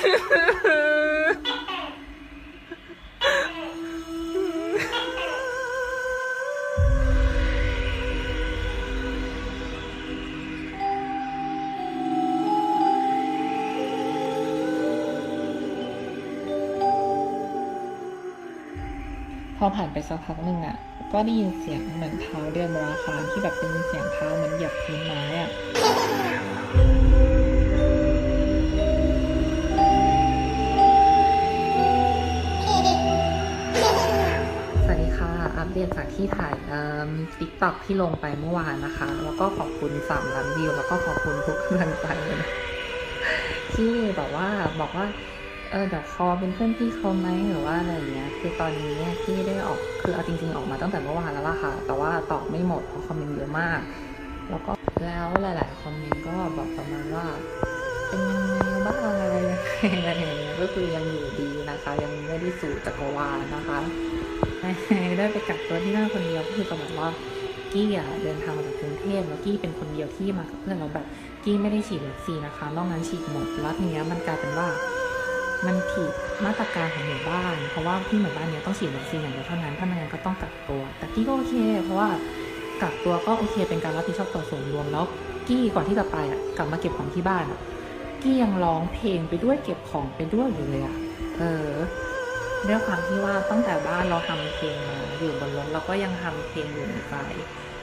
พอผ่านไปสักพักหนึ่งอะ ก็ได้ยินเสียงเหมือนเท้าเดินบนอาคารที่แบบเป็นเสียงเท้าเหมือนเหยียบพื้นไม้อะ ตจากที่ถ่ายติ๊กต็อกที่ลงไปเมื่อวานนะคะ แล้วก็ขอบคุณสามล้านวิว แล้วก็ขอบคุณทุกกำลังใจที่แบบว่าบอกว่า เออเดี๋ยวคอเป็นเพื่อนพี่เขาไหมหรือว่าอะไรอย่างเงี้ย คือตอนนี้เนี่ยพี่ได้ออกคือเอาจริง ๆ ออกมาตั้งแต่เมื่อวานแล้วล่ะค่ะ แต่ว่าตอบไม่หมดเพราะคอมเมนต์เยอะมาก แล้วก็แล้วหลาย ๆ คอมเมนต์ก็บอกประมาณว่าเป็นบ้าอะไรอะไรอย่างเงี้ยก็คือยังอยู่ดีนะคะ ยังไม่ได้สู่จักรวาลนะคะ ได้ไปกักตัวที่นั่นคนเดียวก็คือจะบอกว่ากี้อะเดินทางมาจากกรุงเทพแล้วกี้เป็นคนเดียวที่มากับเพื่อนแล้วแบบกี้ไม่ได้ฉีดวัคซีนนะคะนอกนั้นฉีดหมดแล้วทีเนี้ยมันกลายเป็นว่ามันผิดมาตรการของหมู่บ้าน เพราะว่าที่หมู่บ้านเนี้ยต้องฉีดวัคซีนอย่างเดียวเท่านั้นถ้าไม่งั้นก็ต้องกักตัว แต่กี้ก็โอเค เพราะว่ากักตัวก็โอเค เป็นการรับผิดชอบต่อส่วนรวมแล้วกี้ก่อนที่จะไปอะกลับมาเก็บของที่บ้านอะกี้ยังร้องเพลงไปด้วยเก็บของไปด้วยอยู่เลยอะเออ ด้วยความที่ว่าตั้งแต่บ้านเราทำเพลงมา อยู่บนรถเราก็ยังทำเพลงอยู่ในใจ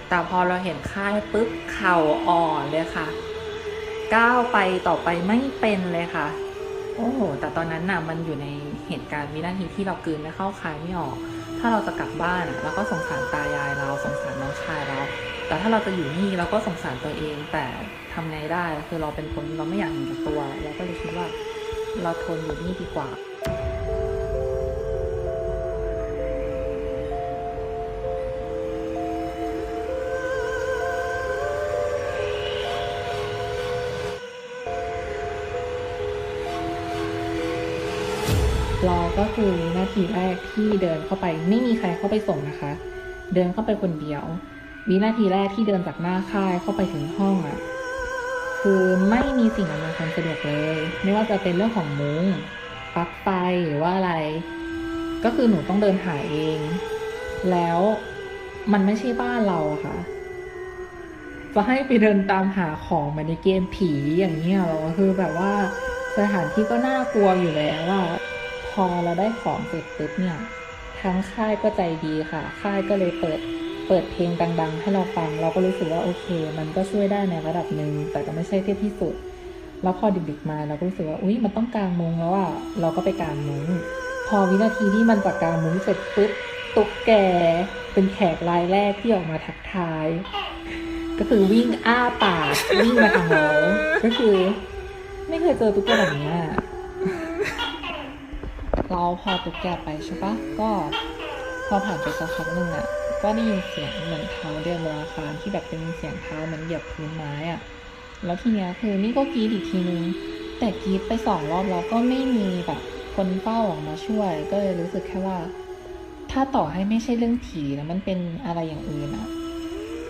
แต่พอเราเห็นค่ายปุ๊บเข่าอ่อนเลยค่ะ ก้าวไปต่อไปไม่เป็นเลยค่ะ โอ้โห แต่ตอนนั้นน่ะมันอยู่ในเหตุการณ์วินาทีที่เรากลืนไม่เข้าคายไม่ออก ถ้าเราจะกลับบ้านเราก็สงสารตายายเราสงสารน้องชายเรา แต่ถ้าเราจะอยู่นี่เราก็สงสารตัวเอง แต่ทำไงได้คือเราเป็นคนเราไม่อยากเห็นตัว เราก็เลยคิดว่า เราทนอยู่นี่ดีกว่า ราก็คือนาทีแรกที่เดินเข้าไปไม่มีใครเข้าไปส่งนะคะ เดินเข้าไปคนเดียว วินาทีแรกที่เดินจากหน้าค่ายเข้าไปถึงห้องอะ่ะคือไม่มีสิ่งอำนวยความสะดวกเลย ไม่ว่าจะเป็นเรื่องของมุ้งปลั๊กไฟหรือว่าอะไร ก็คือหนูต้องเดินหาเอง แล้วมันไม่ใช่บ้านเราอะค่ะ จะให้ไปเดินตามหาของเหมือนในเกมผีอย่างเงี้ยเหรอคือแบบว่าสถานที่ก็น่ากลัวอยู่แล้วว่า อเราได้ของเสร็จปุ๊บเนี่ยทั้งค่ายก็ใจดีค่ะ ค่ายก็เลยเปิดเปิดเพลงดัง ๆ ให้เราฟัง เราก็รู้สึกว่าโอเค มันก็ช่วยได้ในระดับหนึ่งแต่ก็ไม่ใช่ที่ที่สุด แล้วพอดึกๆมาเราก็รู้สึกว่าอุ้ยมันต้องกางมุ้งแล้วอะเราก็ไปกางมุ้งพอวินาทีที่มันจากกางมุ้งเสร็จปุ๊บตุ๊กแกเป็นแขกรายแรกที่ออกมาทักทาย ก็คือวิ่งอ้าปากวิ่งมาทางเราก็คือ ไม่เคยเจอตุ๊กแกแบบนี้ เราพอตุ๊กแกไปใช่ปะก็พอผ่านไปสักพักหนึ่งอะก็ได้ยินเสียงเหมือนเท้าเดินบนอาคารที่แบบเป็นเสียงเท้าเหมือนเหยียบพื้นไม้อะแล้วทีเนี้ยคือนี่ก็กรีดอีกทีนึง แต่กรีดไปสองรอบแล้วก็ไม่มีแบบคนเฝ้าออกมาช่วย ก็เลยรู้สึกแค่ว่า ถ้าต่อให้ไม่ใช่เรื่องผีแล้วมันเป็นอะไรอย่างอื่นอะ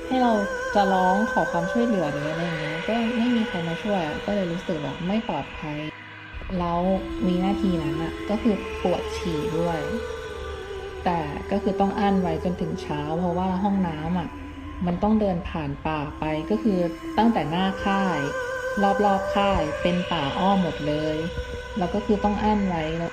ให้เราจะร้องขอความช่วยเหลือหรืออะไรอย่างเงี้ยก็ไม่มีใครมาช่วยก็เลยรู้สึกแบบไม่ปลอดภัย แล้ววินาทีนั้นอะก็คือปวดฉี่ด้วย แต่ก็คือต้องอั้นไว้จนถึงเช้า เพราะว่าห้องน้ำอะมันต้องเดินผ่านป่าไปก็คือตั้งแต่หน้าค่าย รอบๆค่ายเป็นป่าอ้อมหมดเลย แล้วก็คือต้องอั้นไว้แล้ว